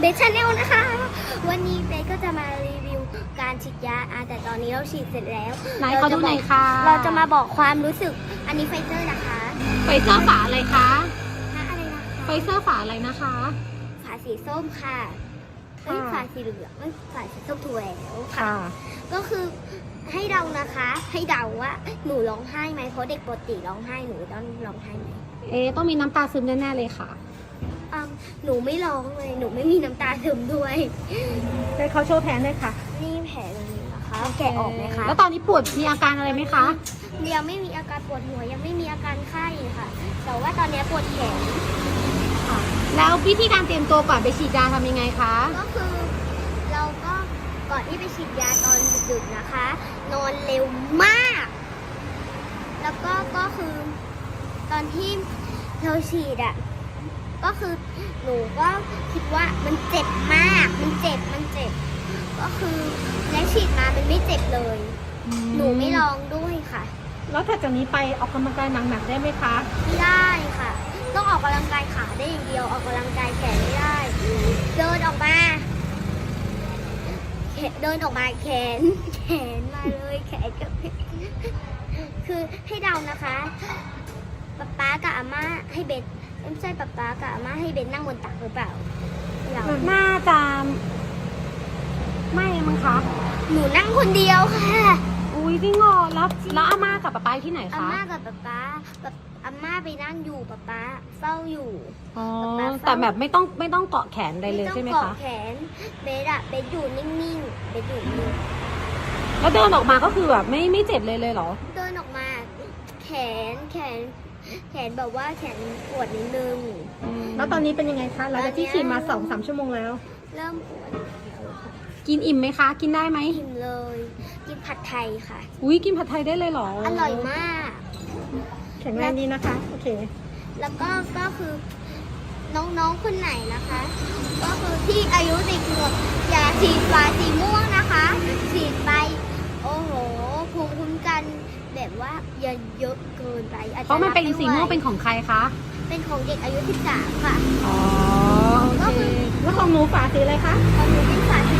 เบสชาแนลนะคะ วันนี้เบสก็จะมารีวิวการฉีดยาอะแต่ตอนนี้เราฉีดเสร็จแล้วไหนขอดูหน่อยค่ะ เราจะมาบอกความรู้สึกอันนี้ไฟเซอร์นะคะ ไฟเซอร์ฝาอะไรคะฮะอะไรนะไฟเซอร์ฝาอะไรนะคะ ฝาสีส้มค่ะเอ้ยค่ะฝาสีเหลืองเอ้ยฝาสีส้มถั่วแล้วค่ะค่ะ ก็คือให้เดานะคะ ให้เดาว่าหนูร้องไห้ไหมเพราะเด็กปกติร้องไห้หนูต้องร้องไห้ไหมเอ๊ะต้องมีน้ำตาซึมแน่ๆเลยค่ะอืม หนูไม่ร้องเลย หนูไม่มีน้ำตาซึมด้วยไปเขาโชว์แผนเลยค่ะนี่แผลตรงนี้นะคะ แกะออกไหมคะ แล้วตอนนี้ปวดมีอาการอะไรไหมคะ ยังไม่มีอาการปวดหัว ยังไม่มีอาการไข้ค่ะ แต่ว่าตอนนี้ปวดแขน แล้ววิธีการเตรียมตัวก่อนไปฉีดยาทำยังไงคะ ก็คือเราก็ก่อนที่ไปฉีดยาตอนดึกๆนะคะ นอนเร็วมาก แล้วก็ก็คือตอนที่เราฉีดอะ ก็คือหนูก็คิดว่ามันเจ็บมาก มันเจ็บ มันเจ็บ ก็คือและฉีดมามันไม่เจ็บเลย หนูไม่ลองด้วยค่ะ แล้วถัดจากนี้ไปออกกำลังกายหนักๆได้ไหมคะ ไม่ได้ค่ะ ต้องออกกำลังกายขาได้อย่างเดียว ออกกำลังกายแขนไม่ได้ เดินออกมาแขนเดินออกมาแขน แขนมาเลยแขนกับคือให้เดานะคะป๊าป๊ากับอาม่าให้เบ นไม่ใช่ป๊าป๊ากับอาม่าให้เบนนั่งบนตักหรือเปล่าเราน่าจะไม่มั้งคะ หนูนั่งคนเดียวค่ะ อุ้ยจริงเหรอแล้วแล้วอาม่ากับป๊าป๊าอยู่ที่ไหนอาคะม่ากับป๊าป๊าแบบอาม่าไปนั่งอยู่ป๊าป๊าเฝ้าอยู่ อ๋อป๊าป๊าแต่แบบไม่ต้องไม่ต้องเกาะแขนอะไรเลยใช่ไหมต้องคะเกาะแขน เบสอะเบสอยู่นิ่งๆ เบสอยู่นิ่งแล้วเดินออกมาก็คือแบบไม่ไม่เจ็บเลยเลยเหรอ เดินออกมา แขนแขน แขนแบบว่าแขนปวดนิดนึง แล้วตอนนี้เป็นยังไงคะหลังจากที่ขี่มาสองสามชั่วโมงแล้ว เริ่มปวดกินอิ่มไหมคะ กินได้ไหมหิมเลย กินผัดไทยค่ะ อุ้ยกินผัดไทยได้เลยเหรอ อร่อยมาก แข็งแรงดีนะคะ โอเค แล้วก็ก็คือน้องๆคนไหนนะคะ ก็คือที่อายุสิบขวบอย่าฉีดฝาสีม่วงนะคะ ฉีดไป โอ้โหภูมิคุ้มกัน แบบว่าอย่าเยอะเกินไปอาจจะเพราะมันเป็นรับไสีม่วงไหเป็นของใครคะ เป็นของเด็กอายุ 13 ค่ะ อ๋อ โอเค แล้วของหนูฝาสีอะไรคะ ของหนูเป็นฝาสีส้ม